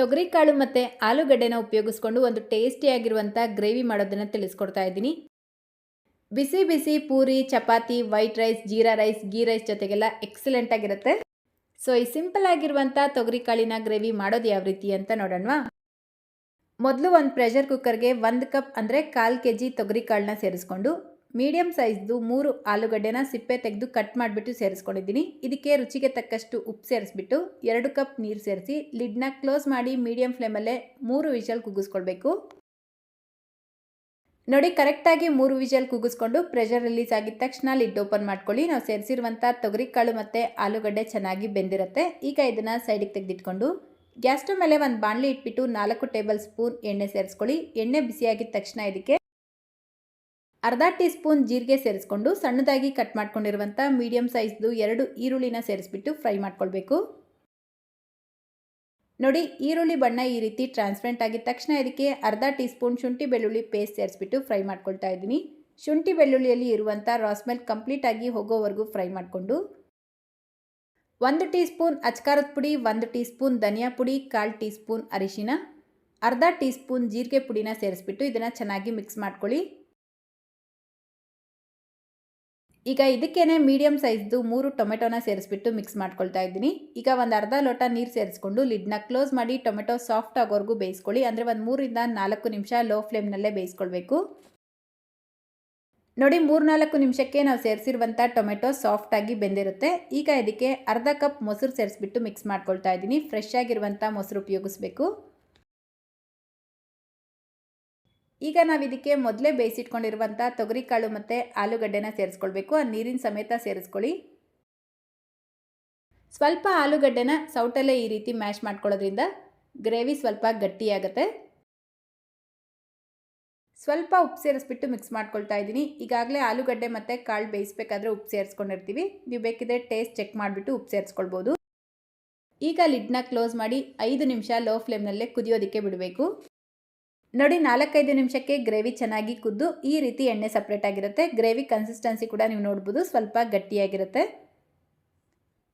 ತೊಗರಿಕಾಳು ಮತ್ತು ಆಲೂಗಡ್ಡೆನ ಉಪಯೋಗಿಸ್ಕೊಂಡು ಒಂದು ಟೇಸ್ಟಿಯಾಗಿರುವಂಥ ಗ್ರೇವಿ ಮಾಡೋದನ್ನು ತಿಳಿಸ್ಕೊಡ್ತಾ ಇದ್ದೀನಿ. ಬಿಸಿ ಬಿಸಿ puri, chapati, white rice, jeera rice, ghee rice ಜೊತೆಗೆಲ್ಲ ಎಕ್ಸಲೆಂಟ್ ಆಗಿರುತ್ತೆ. ಸೊ, ಈ ಸಿಂಪಲ್ ಆಗಿರುವಂಥ ತೊಗರಿಕಾಳಿನ ಗ್ರೇವಿ ಮಾಡೋದು ಯಾವ ರೀತಿ ಅಂತ ನೋಡೋಣವಾ? ಮೊದಲು ಒಂದು ಪ್ರೆಷರ್ ಕುಕ್ಕರ್ಗೆ ಒಂದು ಕಪ್ ಅಂದರೆ ಕಾಲು ಕೆ ಜಿ ತೊಗರಿಕಾಳನ್ನ ಸೇರಿಸ್ಕೊಂಡು ಮೀಡಿಯಮ್ ಸೈಜ್ದು ಮೂರು ಆಲೂಗಡ್ಡೆನ ಸಿಪ್ಪೆ ತೆಗೆದು ಕಟ್ ಮಾಡಿಬಿಟ್ಟು ಸೇರಿಸ್ಕೊಂಡಿದ್ದೀನಿ. ಇದಕ್ಕೆ ರುಚಿಗೆ ತಕ್ಕಷ್ಟು ಉಪ್ಪು ಸೇರಿಸ್ಬಿಟ್ಟು ಎರಡು ಕಪ್ ನೀರು ಸೇರಿಸಿ ಲಿಡ್ನ ಕ್ಲೋಸ್ ಮಾಡಿ ಮೀಡಿಯಂ ಫ್ಲೇಮಲ್ಲೇ ಮೂರು ವಿಷಲ್ ಕುಗ್ಗಿಸ್ಕೊಳ್ಬೇಕು. ನೋಡಿ, ಕರೆಕ್ಟಾಗಿ ಮೂರು ವಿಷಲ್ ಕುಗ್ಗಿಸ್ಕೊಂಡು ಪ್ರೆಷರ್ ರಿಲೀಸ್ ಆಗಿದ ತಕ್ಷಣ ಲಿಡ್ ಓಪನ್ ಮಾಡ್ಕೊಳ್ಳಿ. ನಾವು ಸೇರಿಸಿರುವಂಥ ತೊಗರಿಕಾಳು ಮತ್ತು ಆಲೂಗಡ್ಡೆ ಚೆನ್ನಾಗಿ ಬೆಂದಿರುತ್ತೆ. ಈಗ ಇದನ್ನು ಸೈಡಿಗೆ ತೆಗೆದಿಟ್ಕೊಂಡು ಗ್ಯಾಸ್ ಸ್ಟವ್ ಮೇಲೆ ಒಂದು ಬಾಣಲಿ ಇಟ್ಬಿಟ್ಟು ನಾಲ್ಕು ಟೇಬಲ್ ಸ್ಪೂನ್ ಎಣ್ಣೆ ಸೇರಿಸ್ಕೊಳ್ಳಿ. ಎಣ್ಣೆ ಬಿಸಿಯಾಗಿದ ತಕ್ಷಣ ಇದಕ್ಕೆ ಅರ್ಧ ಟೀ ಸ್ಪೂನ್ ಜೀರಿಗೆ ಸೇರಿಸ್ಕೊಂಡು ಸಣ್ಣದಾಗಿ ಕಟ್ ಮಾಡ್ಕೊಂಡಿರುವಂಥ ಮೀಡಿಯಮ್ ಸೈಜ್ದು ಎರಡು ಈರುಳ್ಳಿನ ಸೇರಿಸ್ಬಿಟ್ಟು ಫ್ರೈ ಮಾಡ್ಕೊಳ್ಬೇಕು. ನೋಡಿ, ಈರುಳ್ಳಿ ಬಣ್ಣ ಈ ರೀತಿ ಟ್ರಾನ್ಸ್ಪರೆಂಟ್ ಆಗಿದ ತಕ್ಷಣ ಇದಕ್ಕೆ ಅರ್ಧ ಟೀ ಸ್ಪೂನ್ ಶುಂಠಿ ಬೆಳ್ಳುಳ್ಳಿ ಪೇಸ್ಟ್ ಸೇರಿಸ್ಬಿಟ್ಟು ಫ್ರೈ ಮಾಡ್ಕೊಳ್ತಾ ಇದ್ದೀನಿ. ಶುಂಠಿ ಬೆಳ್ಳುಳ್ಳಿಯಲ್ಲಿ ಇರುವಂಥ ರಾಸ್ಮೆಲ್ ಕಂಪ್ಲೀಟಾಗಿ ಹೋಗೋವರೆಗೂ ಫ್ರೈ ಮಾಡಿಕೊಂಡು ಒಂದು ಟೀ ಸ್ಪೂನ್ ಅಚ್ಕಾರದ ಪುಡಿ, ಒಂದು ಟೀ ಸ್ಪೂನ್ ಧನಿಯಾ ಪುಡಿ, ಕಾಲು ಟೀ ಸ್ಪೂನ್ ಅರಿಶಿನ, ಅರ್ಧ ಟೀ ಸ್ಪೂನ್ ಜೀರಿಗೆ ಪುಡಿನ ಸೇರಿಸ್ಬಿಟ್ಟು ಇದನ್ನು ಚೆನ್ನಾಗಿ ಮಿಕ್ಸ್ ಮಾಡ್ಕೊಳ್ಳಿ. ಈಗ ಇದಕ್ಕೇನೆ ಮೀಡಿಯಮ್ ಸೈಜ್ದು ಮೂರು ಟೊಮೆಟೊನ ಸೇರಿಸ್ಬಿಟ್ಟು ಮಿಕ್ಸ್ ಮಾಡ್ಕೊಳ್ತಾ ಇದ್ದೀನಿ. ಈಗ ಒಂದು ಅರ್ಧ ಲೋಟ ನೀರು ಸೇರಿಸ್ಕೊಂಡು ಲಿಡ್ನ ಕ್ಲೋಸ್ ಮಾಡಿ ಟೊಮೆಟೊ ಸಾಫ್ಟ್ ಆಗೋವರೆಗೂ ಬೇಯಿಸ್ಕೊಳ್ಳಿ. ಅಂದರೆ ಒಂದು ಮೂರಿಂದ ನಾಲ್ಕು ನಿಮಿಷ ಲೋ ಫ್ಲೇಮ್ನಲ್ಲೇ ಬೇಯಿಸ್ಕೊಳ್ಬೇಕು. ನೋಡಿ ಮೂರು ನಾಲ್ಕು ನಿಮಿಷಕ್ಕೆ ನಾವು ಸೇರಿಸಿರುವಂಥ ಟೊಮೆಟೊ ಸಾಫ್ಟಾಗಿ ಬೆಂದಿರುತ್ತೆ. ಈಗ ಇದಕ್ಕೆ ಅರ್ಧ ಕಪ್ ಮೊಸರು ಸೇರಿಸ್ಬಿಟ್ಟು ಮಿಕ್ಸ್ ಮಾಡ್ಕೊಳ್ತಾ ಇದ್ದೀನಿ. ಫ್ರೆಶ್ ಆಗಿರುವಂಥ ಮೊಸರು ಉಪಯೋಗಿಸ್ಬೇಕು. ಈಗ ನಾವು ಇದಕ್ಕೆ ಮೊದಲೇ ಬೇಯಿಸಿಟ್ಕೊಂಡಿರುವಂಥ ತೊಗರಿಕಾಳು ಮತ್ತು ಆಲೂಗಡ್ಡೆನ ಸೇರಿಸ್ಕೊಳ್ಬೇಕು. ಆ ನೀರಿನ ಸಮೇತ ಸೇರಿಸ್ಕೊಳ್ಳಿ. ಸ್ವಲ್ಪ ಆಲೂಗಡ್ಡೆನ ಸೌಟಲ್ಲೇ ಈ ರೀತಿ ಮ್ಯಾಶ್ ಮಾಡ್ಕೊಳ್ಳೋದ್ರಿಂದ ಗ್ರೇವಿ ಸ್ವಲ್ಪ ಗಟ್ಟಿಯಾಗುತ್ತೆ. ಸ್ವಲ್ಪ ಉಪ್ಪು ಸೇರಿಸ್ಬಿಟ್ಟು ಮಿಕ್ಸ್ ಮಾಡ್ಕೊಳ್ತಾ ಇದ್ದೀನಿ. ಈಗಾಗಲೇ ಆಲೂಗಡ್ಡೆ ಮತ್ತು ಕಾಳು ಬೇಯಿಸ್ಬೇಕಾದ್ರೆ ಉಪ್ಪು ಸೇರಿಸ್ಕೊಂಡಿರ್ತೀವಿ. ನೀವು ಬೇಕಿದ್ರೆ ಟೇಸ್ಟ್ ಚೆಕ್ ಮಾಡಿಬಿಟ್ಟು ಉಪ್ಪು ಸೇರಿಸ್ಕೊಳ್ಬೋದು. ಈಗ ಲಿಡ್ನ ಕ್ಲೋಸ್ ಮಾಡಿ ಐದು ನಿಮಿಷ ಲೋ ಫ್ಲೇಮ್ನಲ್ಲೇ ಕುದಿಯೋದಕ್ಕೆ ಬಿಡಬೇಕು. ನೋಡಿ, ನಾಲ್ಕೈದು ನಿಮಿಷಕ್ಕೆ ಗ್ರೇವಿ ಚೆನ್ನಾಗಿ ಕುದ್ದು ಈ ರೀತಿ ಎಣ್ಣೆ ಸಪ್ರೇಟ್ ಆಗಿರುತ್ತೆ. ಗ್ರೇವಿ ಕನ್ಸಿಸ್ಟೆನ್ಸಿ ಕೂಡ ನೀವು ನೋಡ್ಬೋದು, ಸ್ವಲ್ಪ ಗಟ್ಟಿಯಾಗಿರುತ್ತೆ.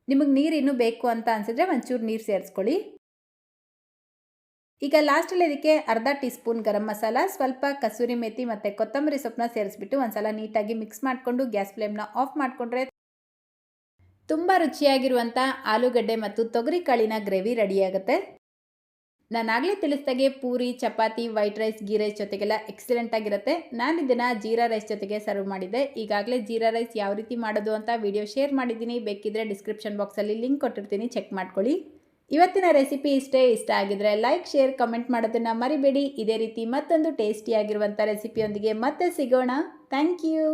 ನಿಮಗೆ ನೀರು ಇನ್ನೂ ಬೇಕು ಅಂತ ಅನಿಸಿದ್ರೆ ಒಂಚೂರು ನೀರು ಸೇರಿಸ್ಕೊಳ್ಳಿ. ಈಗ ಲಾಸ್ಟಲ್ಲಿ ಇದಕ್ಕೆ ಅರ್ಧ ಟೀ ಸ್ಪೂನ್ ಗರಂ ಮಸಾಲ, ಸ್ವಲ್ಪ ಕಸೂರಿ ಮೇಥಿ ಮತ್ತು ಕೊತ್ತಂಬರಿ ಸೊಪ್ಪನ್ನ ಸೇರಿಸ್ಬಿಟ್ಟು ಒಂದ್ಸಲ ನೀಟಾಗಿ ಮಿಕ್ಸ್ ಮಾಡಿಕೊಂಡು ಗ್ಯಾಸ್ ಫ್ಲೇಮ್ನ ಆಫ್ ಮಾಡಿಕೊಂಡ್ರೆ ತುಂಬ ರುಚಿಯಾಗಿರುವಂಥ ಆಲೂಗಡ್ಡೆ ಮತ್ತು ತೊಗರಿ ಕಾಳಿನ ಗ್ರೇವಿ ರೆಡಿಯಾಗುತ್ತೆ ನಾನಾಗಲೇ ತಿಳಿಸ್ದಾಗೆ puri, chapati white rice ghee rice ಜೊತೆಗೆಲ್ಲ ಎಕ್ಸಲೆಂಟ್ ಆಗಿರುತ್ತೆ. ನಾನು ಇದನ್ನು ಜೀರಾ ರೈಸ್ ಜೊತೆಗೆ ಸರ್ವ್ ಮಾಡಿದ್ದೆ. ಈಗಾಗಲೇ ಜೀರಾ ರೈಸ್ ಯಾವ ರೀತಿ ಮಾಡೋದು ಅಂತ ವಿಡಿಯೋ ಶೇರ್ ಮಾಡಿದ್ದೀನಿ. ಬೇಕಿದ್ರೆ ಡಿಸ್ಕ್ರಿಪ್ಷನ್ ಬಾಕ್ಸಲ್ಲಿ ಲಿಂಕ್ ಕೊಟ್ಟಿರ್ತೀನಿ. ಚೆಕ್ ಮಾಡ್ಕೊಳ್ಳಿ. ಇವತ್ತಿನ ರೆಸಿಪಿ ಇಷ್ಟೇ ಇಷ್ಟ ಆಗಿದ್ರೆ ಲೈಕ್ ಶೇರ್ ಕಮೆಂಟ್ ಮಾಡೋದನ್ನು ಮರಿಬೇಡಿ. ಇದೇ ರೀತಿ ಮತ್ತೊಂದು ಟೇಸ್ಟಿಯಾಗಿರುವಂಥ ರೆಸಿಪಿಯೊಂದಿಗೆ ಮತ್ತೆ ಸಿಗೋಣ. Thank you